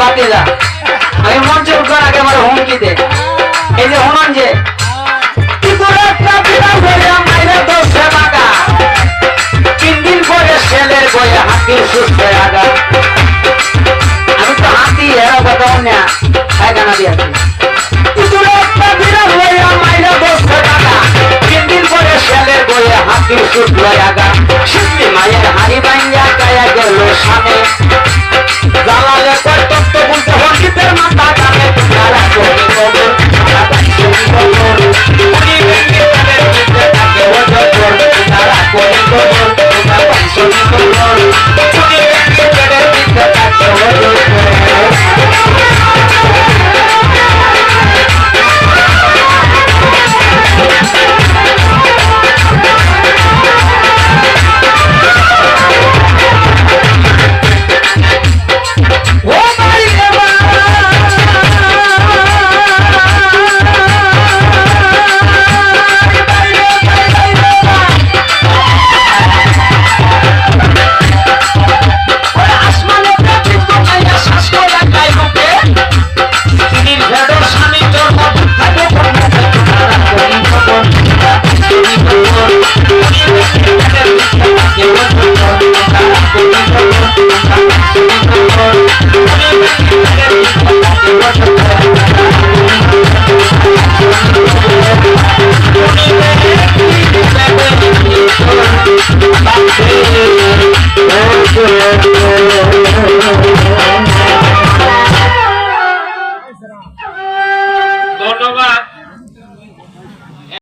ভাগে যা। আমি মঞ্চে উঠবার আগে আমার হুমকি দে। এই যে হনুমান যে তিন দিন পরে ছেলের বয়ে হাতি সুস্থ আগা। আমি মায়ের হাড়ি বাইঙ্গা গায়া গেল সামনে